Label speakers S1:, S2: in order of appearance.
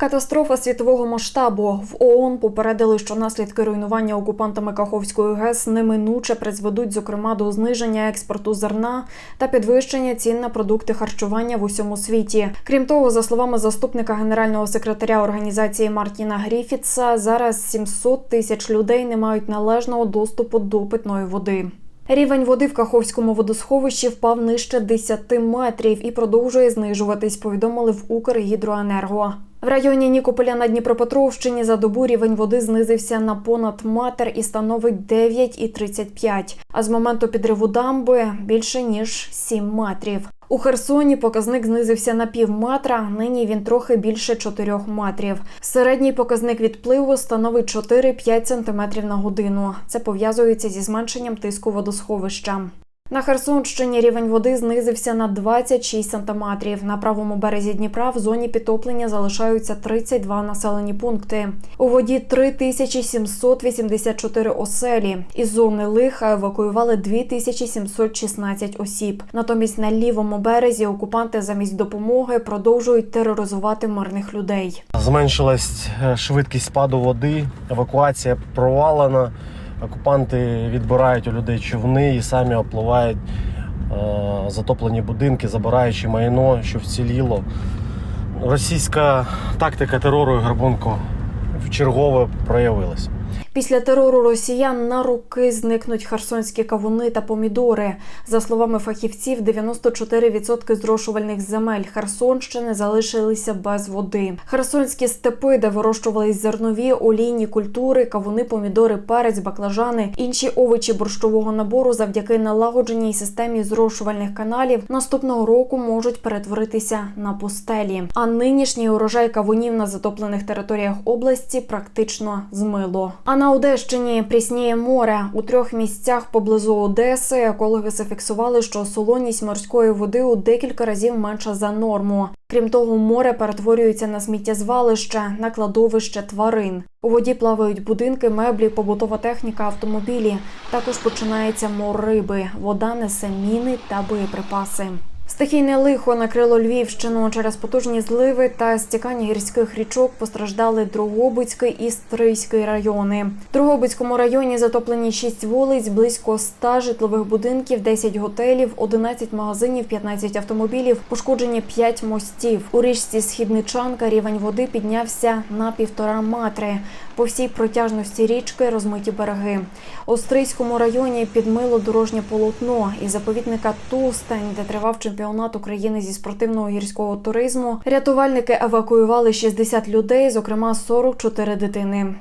S1: Катастрофа світового масштабу в ООН попередили, що наслідки руйнування окупантами Каховської ГЕС неминуче призведуть, зокрема, до зниження експорту зерна та підвищення цін на продукти харчування в усьому світі. Крім того, за словами заступника генерального секретаря організації Мартіна Гріфітса, зараз 700 тисяч людей не мають належного доступу до питної води. Рівень води в Каховському водосховищі впав нижче 10 метрів і продовжує знижуватись. Повідомили в Укргідроенерго. В районі Нікополя на Дніпропетровщині за добу рівень води знизився на понад метр і становить 9,35, а з моменту підриву дамби більше ніж 7 метрів. У Херсоні показник знизився на пів метра. Нині він трохи більше 4 метрів. Середній показник відпливу становить 4-5 см на годину. Це пов'язується зі зменшенням тиску водосховища. На Херсонщині рівень води знизився на 26 сантиметрів. На правому березі Дніпра в зоні підтоплення залишаються 32 населені пункти. У воді 3784 оселі. Із зони лиха евакуювали 2716 осіб. Натомість на лівому березі окупанти замість допомоги продовжують тероризувати мирних людей.
S2: Зменшилась е, швидкість спаду води, евакуація провалена. Окупанти відбирають у людей човни і самі опливають е, затоплені будинки, забираючи майно, що вціліло. Російська тактика терору і грабунку вчергове проявилась.
S1: Після терору росіян на руки зникнуть херсонські кавуни та помідори. За словами фахівців, 94% зрошувальних земель Херсонщини залишилися без води. Херсонські степи, де вирощувались зернові, олійні культури, кавуни, помідори, перець, баклажани, інші овочі борщового набору, завдяки налагодженій системі зрошувальних каналів, наступного року можуть перетворитися на пустелі. А нинішній урожай кавунів на затоплених територіях області практично змило. А на Одещині прісніє море. У трьох місцях поблизу Одеси екологи зафіксували, що солоність морської води у декілька разів менша за норму. Крім того, море перетворюється на сміттєзвалище, на кладовище тварин. У воді плавають будинки, меблі, побутова техніка, автомобілі. Також починається мор риби. Вода несе міни та боєприпаси. Стихійне лихо накрило Львівщину через потужні зливи та стікання гірських річок постраждали Дрогобицький і Стрийський райони. В Дрогобицькому районі затоплені 6 вулиць, близько 100 житлових будинків, 10 готелів, 11 магазинів, 15 автомобілів, пошкоджені 5 мостів. У річці Східничанка рівень води піднявся на півтора метри. По всій протяжності річки розмиті береги. У Стрийському районі підмило дорожнє полотно із заповідника Тустань, де тривав чемпіонат України зі спортивного гірського туризму. Рятувальники евакуювали 60 людей, зокрема 44 дитини.